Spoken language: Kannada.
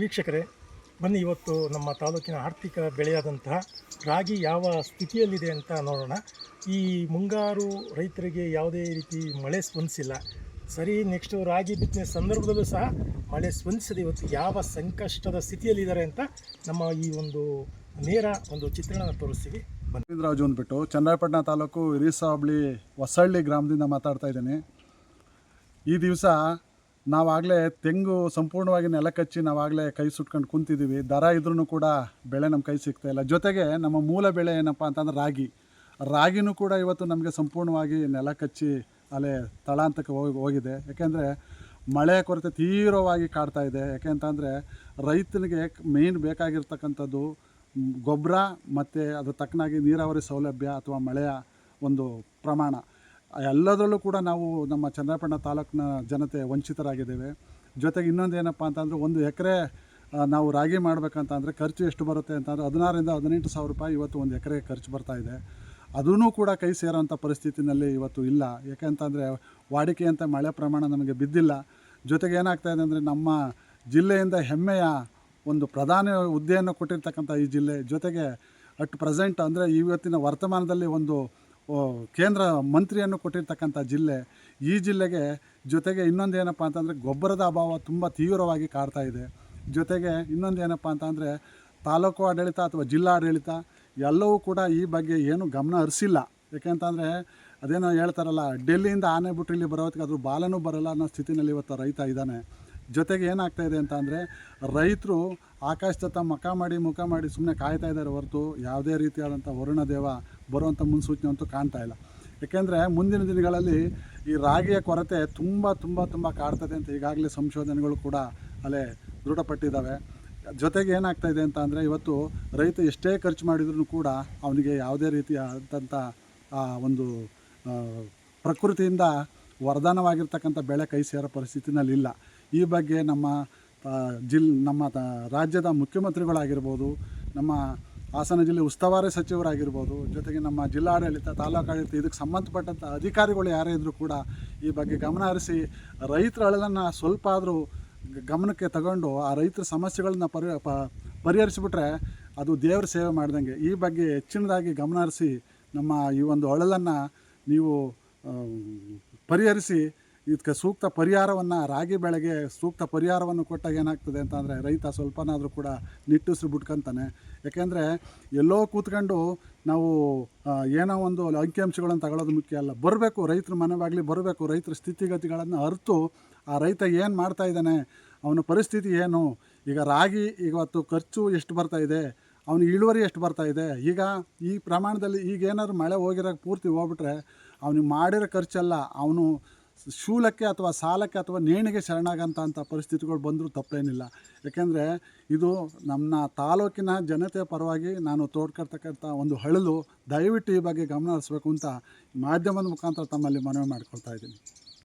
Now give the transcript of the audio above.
ವೀಕ್ಷಕರೇ, ಬನ್ನಿ ಇವತ್ತು ನಮ್ಮ ತಾಲೂಕಿನ ಆರ್ಥಿಕ ಬೆಳೆಯಾದಂತಹ ರಾಗಿ ಯಾವ ಸ್ಥಿತಿಯಲ್ಲಿದೆ ಅಂತ ನೋಡೋಣ. ಈ ಮುಂಗಾರು ರೈತರಿಗೆ ಯಾವುದೇ ರೀತಿ ಮಳೆ ಸ್ಪಂದಿಸಿಲ್ಲ. ಸರಿ ನೆಕ್ಸ್ಟು ರಾಗಿ ಬಿತ್ತನೆ ಸಂದರ್ಭದಲ್ಲೂ ಸಹ ಮಳೆ ಸ್ಪಂದಿಸದೆ ಇವತ್ತು ಯಾವ ಸಂಕಷ್ಟದ ಸ್ಥಿತಿಯಲ್ಲಿದ್ದಾರೆ ಅಂತ ನಮ್ಮ ಈ ಒಂದು ನೇರ ಒಂದು ಚಿತ್ರಣ ತೋರಿಸ್ತೀವಿ. ರಾಜು ಅಂದ್ಬಿಟ್ಟು, ಚನ್ನರಾಯಪಟ್ಟಣ ತಾಲೂಕು ಹಿರೀಸ ಹೋಬಳಿ ಹೊಸಳ್ಳಿ ಗ್ರಾಮದಿಂದ ಮಾತಾಡ್ತಾ ಇದ್ದೀನಿ. ಈ ದಿವಸ ನಾವಾಗಲೇ ತೆಂಗು ಸಂಪೂರ್ಣವಾಗಿ ನೆಲ ಕಚ್ಚಿ ನಾವಾಗಲೇ ಕೈ ಸುಟ್ಕೊಂಡು ಕುಂತಿದ್ದೀವಿ. ದರ ಇದ್ರೂ ಕೂಡ ಬೆಳೆ ನಮ್ಮ ಕೈ ಸಿಗ್ತಾ ಇಲ್ಲ. ಜೊತೆಗೆ ನಮ್ಮ ಮೂಲ ಬೆಳೆ ಏನಪ್ಪ ಅಂತಂದ್ರೆ ರಾಗಿ. ರಾಗಿನೂ ಕೂಡ ಇವತ್ತು ನಮಗೆ ಸಂಪೂರ್ಣವಾಗಿ ನೆಲ ಕಚ್ಚಿ ಅಲ್ಲೇ ತಳಾಂತಕ್ಕೆ ಹೋಗಿ, ಹೋಗಿದೆ. ಯಾಕೆಂದರೆ ಮಳೆ ಕೊರತೆ ತೀವ್ರವಾಗಿ ಕಾಡ್ತಾ ಇದೆ. ಯಾಕೆ ಅಂತಂದರೆ ರೈತನಿಗೆ ಮೇಯ್ನ್ ಬೇಕಾಗಿರ್ತಕ್ಕಂಥದ್ದು ಗೊಬ್ಬರ ಮತ್ತು ಅದು ತಕ್ಕನಾಗಿ ನೀರಾವರಿ ಸೌಲಭ್ಯ ಅಥವಾ ಮಳೆಯ ಒಂದು ಪ್ರಮಾಣ. ಎಲ್ಲದರಲ್ಲೂ ಕೂಡ ನಾವು ನಮ್ಮ ಚಂದ್ರಪಣ್ಣ ತಾಲೂಕಿನ ಜನತೆ ವಂಚಿತರಾಗಿದ್ದೇವೆ. ಜೊತೆಗೆ ಇನ್ನೊಂದು ಏನಪ್ಪ ಅಂತಂದರೆ ಒಂದು ಎಕರೆ ನಾವು ರಾಗಿ ಮಾಡಬೇಕಂತ ಅಂದರೆ ಖರ್ಚು ಎಷ್ಟು ಬರುತ್ತೆ ಅಂತಂದರೆ ಹದಿನಾರರಿಂದ ಹದಿನೆಂಟು ಸಾವಿರ ರೂಪಾಯಿ ಇವತ್ತು ಒಂದು ಎಕರೆ ಖರ್ಚು ಬರ್ತಾ ಇದೆ. ಅದೂ ಕೂಡ ಕೈ ಸೇರೋಂಥ ಪರಿಸ್ಥಿತಿನಲ್ಲಿ ಇವತ್ತು ಇಲ್ಲ. ಯಾಕೆಂತಂದರೆ ಅಂತ ಮಳೆ ಪ್ರಮಾಣ ನಮಗೆ ಬಿದ್ದಿಲ್ಲ. ಜೊತೆಗೆ ಏನಾಗ್ತಾ ಇದೆ ಅಂದರೆ ನಮ್ಮ ಜಿಲ್ಲೆಯಿಂದ ಹೆಮ್ಮೆಯ ಒಂದು ಪ್ರಧಾನ ಹುದ್ದೆಯನ್ನು ಕೊಟ್ಟಿರ್ತಕ್ಕಂಥ ಈ ಜಿಲ್ಲೆ. ಜೊತೆಗೆ ಅಟ್ ಪ್ರೆಸೆಂಟ್ ಅಂದರೆ ಇವತ್ತಿನ ವರ್ತಮಾನದಲ್ಲಿ ಒಂದು ಕೇಂದ್ರ ಮಂತ್ರಿಯನ್ನು ಕೊಟ್ಟಿರ್ತಕ್ಕಂಥ ಜಿಲ್ಲೆ, ಈ ಜಿಲ್ಲೆಗೆ ಜೊತೆಗೆ ಇನ್ನೊಂದು ಏನಪ್ಪ ಅಂತಂದರೆ ಗೊಬ್ಬರದ ಅಭಾವ ತುಂಬ ತೀವ್ರವಾಗಿ ಕಾಡ್ತಾ ಇದೆ. ಜೊತೆಗೆ ಇನ್ನೊಂದು ಏನಪ್ಪ ಅಂತಂದರೆ ತಾಲೂಕು ಆಡಳಿತ ಅಥವಾ ಜಿಲ್ಲಾ ಆಡಳಿತ ಎಲ್ಲವೂ ಕೂಡ ಈ ಬಗ್ಗೆ ಏನು ಗಮನ ಹರಿಸಿಲ್ಲ. ಯಾಕೆಂತಂದರೆ ಅದೇನೋ ಹೇಳ್ತಾರಲ್ಲ, ಡೆಲ್ಲಿಯಿಂದ ಆನೆ ಬಿಟ್ಟು ಇಲ್ಲಿ ಬರೋದಕ್ಕೆ ಅದ್ರ ಬಾಲನೂ ಬರಲ್ಲ ಅನ್ನೋ ಸ್ಥಿತಿನಲ್ಲಿ ಇವತ್ತು ರೈತ ಇದ್ದಾನೆ. ಜೊತೆಗೆ ಏನಾಗ್ತಾ ಇದೆ ಅಂತ ಅಂದರೆ ರೈತರು ಆಕಾಶದತ್ತ ಮುಖ ಮಾಡಿ ಮುಖ ಮಾಡಿ ಸುಮ್ಮನೆ ಕಾಯ್ತಾ ಇದ್ದಾರೆ ಹೊರತು ಯಾವುದೇ ರೀತಿಯಾದಂಥ ವರುಣ ದೇವ ಬರುವಂಥ ಮುನ್ಸೂಚನೆ ಅಂತೂ ಕಾಣ್ತಾ ಇಲ್ಲ. ಏಕೆಂದರೆ ಮುಂದಿನ ದಿನಗಳಲ್ಲಿ ಈ ರಾಗಿಯ ಕೊರತೆ ತುಂಬ ತುಂಬ ತುಂಬ ಕಾಡ್ತದೆ ಅಂತ ಈಗಾಗಲೇ ಸಂಶೋಧನೆಗಳು ಕೂಡ ಅಲ್ಲೇ ದೃಢಪಟ್ಟಿದ್ದಾವೆ. ಜೊತೆಗೆ ಏನಾಗ್ತಾ ಇದೆ ಅಂತ ಅಂದರೆ ಇವತ್ತು ರೈತ ಎಷ್ಟೇ ಖರ್ಚು ಮಾಡಿದ್ರೂ ಕೂಡ ಅವನಿಗೆ ಯಾವುದೇ ರೀತಿಯಾದಂಥ ಆ, ಒಂದು ಪ್ರಕೃತಿಯಿಂದ ವರದಾನವಾಗಿರ್ತಕ್ಕಂಥ ಬೆಳೆ ಕೈ ಸೇರೋ ಪರಿಸ್ಥಿತಿನಲ್ಲಿ ಇಲ್ಲ. ಈ ಬಗ್ಗೆ ನಮ್ಮ ಜಿಲ್, ನಮ್ಮ ರಾಜ್ಯದ ಮುಖ್ಯಮಂತ್ರಿಗಳಾಗಿರ್ಬೋದು, ನಮ್ಮ ಹಾಸನ ಜಿಲ್ಲೆ ಉಸ್ತುವಾರಿ ಸಚಿವರಾಗಿರ್ಬೋದು, ಜೊತೆಗೆ ನಮ್ಮ ಜಿಲ್ಲಾಡಳಿತ ತಾಲೂಕಾಡಳಿತ, ಇದಕ್ಕೆ ಸಂಬಂಧಪಟ್ಟಂಥ ಅಧಿಕಾರಿಗಳು ಯಾರೇ ಇದ್ದರೂ ಕೂಡ ಈ ಬಗ್ಗೆ ಗಮನ ಹರಿಸಿ ರೈತರ ಅಳಲನ್ನು ಸ್ವಲ್ಪ ಆದರೂ ಗಮನಕ್ಕೆ ತಗೊಂಡು ಆ ರೈತರ ಸಮಸ್ಯೆಗಳನ್ನ ಪರಿ ಪರಿಹರಿಸಿಬಿಟ್ರೆ ಅದು ದೇವ್ರ ಸೇವೆ ಮಾಡ್ದಂಗೆ. ಈ ಬಗ್ಗೆ ಹೆಚ್ಚಿನದಾಗಿ ಗಮನ ಹರಿಸಿ ನಮ್ಮ ಈ ಒಂದು ಅಳಲನ್ನು ನೀವು ಪರಿಹರಿಸಿ ಇದಕ್ಕೆ ಸೂಕ್ತ ಪರಿಹಾರವನ್ನು ರಾಗಿ ಬೆಳೆಗೆ ಸೂಕ್ತ ಪರಿಹಾರವನ್ನು ಕೊಟ್ಟಾಗ ಏನಾಗ್ತದೆ ಅಂತಂದರೆ ರೈತ ಸ್ವಲ್ಪನಾದರೂ ಕೂಡ ನಿಟ್ಟುಸಿರು ಬಿಟ್ಕೊಂತಾನೆ. ಯಾಕೆಂದರೆ ಎಲ್ಲೋ ಕೂತ್ಕೊಂಡು ನಾವು ಏನೋ ಒಂದು ಅಂಕಿಅಂಶಗಳನ್ನು ತಗೊಳ್ಳೋದು ಮುಖ್ಯ ಅಲ್ಲ. ಬರಬೇಕು ರೈತರ ಮನವಾಗಲಿ ಬರಬೇಕು, ರೈತರ ಸ್ಥಿತಿಗತಿಗಳನ್ನು ಅರಿತು ಆ ರೈತ ಏನು ಮಾಡ್ತಾ ಇದ್ದಾನೆ, ಅವನ ಪರಿಸ್ಥಿತಿ ಏನು, ಈಗ ರಾಗಿ ಇವತ್ತು ಖರ್ಚು ಎಷ್ಟು ಬರ್ತಾ ಇದೆ, ಅವನು ಇಳುವರಿ ಎಷ್ಟು ಬರ್ತಾ ಇದೆ, ಈಗ ಈ ಪ್ರಮಾಣದಲ್ಲಿ ಈಗ ಏನಾದ್ರು ಮಳೆ ಹೋಗಿರೋ ಪೂರ್ತಿ ಹೋಗ್ಬಿಟ್ರೆ, ಅವನಿಗೆ ಮಾಡಿರೋ ಖರ್ಚೆಲ್ಲ, ಅವನು ಶೂಲಕ್ಕೆ ಅಥವಾ ಸಾಲಕ್ಕೆ ಅಥವಾ ನೇಣಿಗೆ ಶರಣಾಗಂತ ಅಂತ ಪರಿಸ್ಥಿತಿಗಳು ಬಂದರೂ ತಪ್ಪೇನಿಲ್ಲ. ಯಾಕೆಂದರೆ ಇದು ನಮ್ಮ ತಾಲೂಕಿನ ಜನತೆಯ ಪರವಾಗಿ ನಾನು ತೋಡ್ಕರ್ತಕ್ಕಂಥ ಒಂದು ಹಳಲು ದಯವಿಟ್ಟು ಈ ಬಗ್ಗೆ ಗಮನ ಹರಿಸ್ಬೇಕು ಅಂತ ಮಾಧ್ಯಮದ ಮುಖಾಂತರ ತಮ್ಮಲ್ಲಿ ಮನವಿ ಮಾಡ್ಕೊಳ್ತಾ ಇದ್ದೀನಿ.